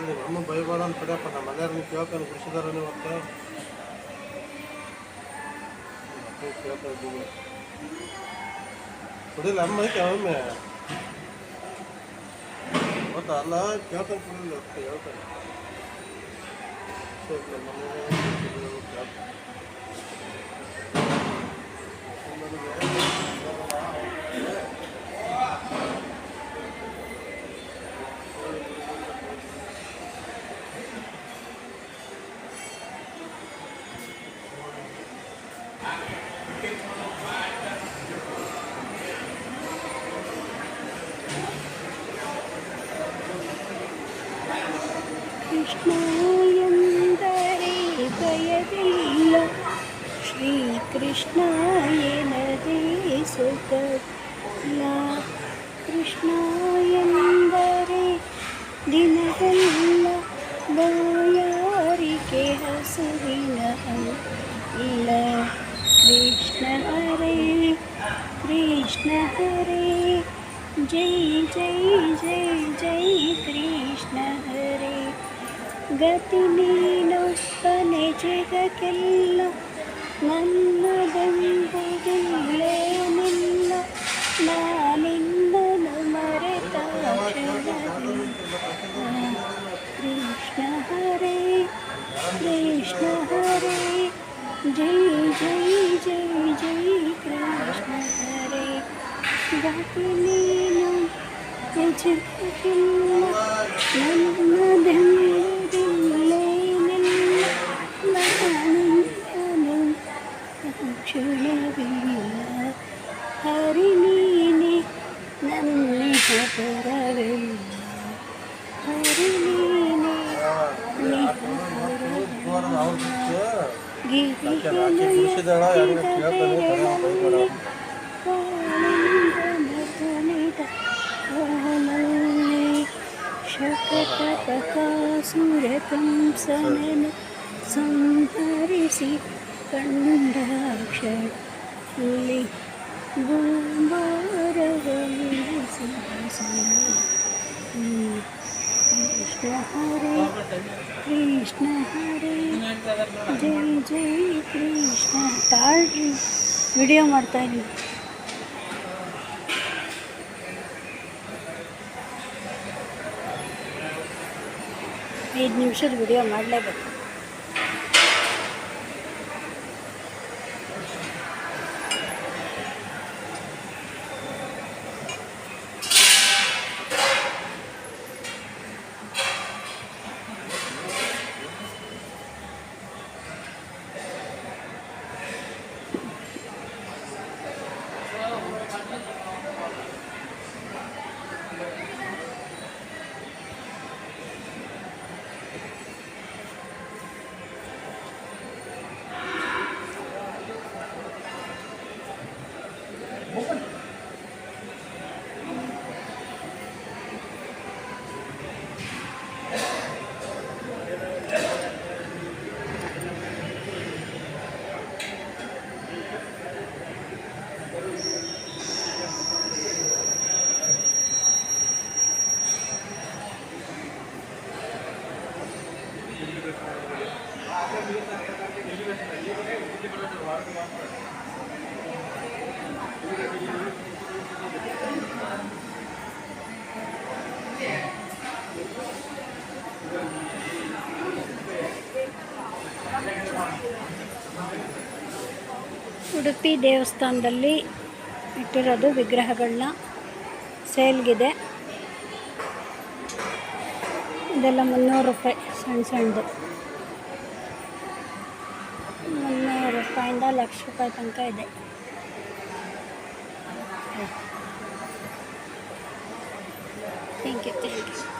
ಅಲ್ಲಿ ಅಮ್ಮ ಬೈಬಾರ್ದು ಅಂತ ಪಡೆಯಪ್ಪ ನಮ್ಮ ಮನೆಯವ್ರನ್ನ ಕೇಳ್ಕೊಂಡು ಕೃಷಿದಾರ ನೀವು ಮತ್ತೆ ಕೇಳ್ತಾ ಇದ್ದೀವಿ. ಕುಡಿಲ್ಲ ಅಮ್ಮ ಐತೆ ಒಮ್ಮೆ ಗೊತ್ತಾ? ಅಲ್ಲ ಕೇಳ್ತಾನೆ ಕುಡಿಲ್ಲ ಹೇಳ್ತಾನೆ ಸರಿ, ಕೃಷ್ಣ ಎಂದರೆ ಭಯವಿಲ್ಲ ಶ್ರೀಕೃಷ್ಣ ಎನದೇ ಸುಖಲ್ಲ ಕೃಷ್ಣ ಎಂದರೆ ದಿನವೆಲ್ಲ ಬಾಯಾರಿಕೆ ಹಸುವಿನ ಇಲ್ಲ ಕೃಷ್ಣ ಹರೇ ಕೃಷ್ಣ ಹರೇ ಜೈ ಜೈ ಜೈ ಜೈ ಕೃಷ್ಣ ಹರೇ ಗತಿ ನೀನೊಬ್ಬನೆ ಜಗಕ್ಕೆಲ್ಲ ನನ್ನದೆಂಬುದಿಲ್ಲೇನಿಲ್ಲ ನಾನಿನ್ನನು ಮರೆತ ಕ್ಷಣವಿಲ್ಲ. ಕೃಷ್ಣ ಹರೇ ಕೃಷ್ಣ ಹರೇ ಜೈ ಜೈ ಜೈ ಜೈ ಕೃಷ್ಣ ಹರೇ ಗತಿ ನೀನು ಜಗಕ್ಕಿಲ್ಲ ನನ್ನದೆಂಬುದಿಲ್ಲೇನಿಲ್ಲ ഹരിണീനെ നന്ദി പരവില്ല ഹരിണീനെ ശകടപകാസുരകം സനന ಹರಿ ಕಂಡ ಸಂಹರಿಸಿ ಕಂಡಾಕ್ಷಲಿ ಗುಂಬಾರವಲಿಸಿ ಕೃಷ್ಣ ಹರೇ ಕೃಷ್ಣ ಹರೇ ಜೈ ಜೈ ಕೃಷ್ಣ ತಾಳ್ರಿ ವಿಡಿಯೋ ಮಾಡ್ತಾ ಇದ್ದೀನಿ ಐದು ನಿಮಿಷದ ವಿಡಿಯೋ ಮಾಡಲೇಬೇಕು. ಉಡುಪಿ ದೇವಸ್ಥಾನದಲ್ಲಿ ಇಟ್ಟಿರೋದು ವಿಗ್ರಹಗಳನ್ನ ಸೇಲ್ಗಿದೆ. ಇದೆಲ್ಲ ಮುನ್ನೂರು ರೂಪಾಯಿ ಸಣ್ಣ ಸಣ್ಣದು ಮುನ್ನೂರು ರೂಪಾಯಿಂದ ಲಕ್ಷ ರೂಪಾಯಿ ತನಕ ಇದೆ. Thank you thank you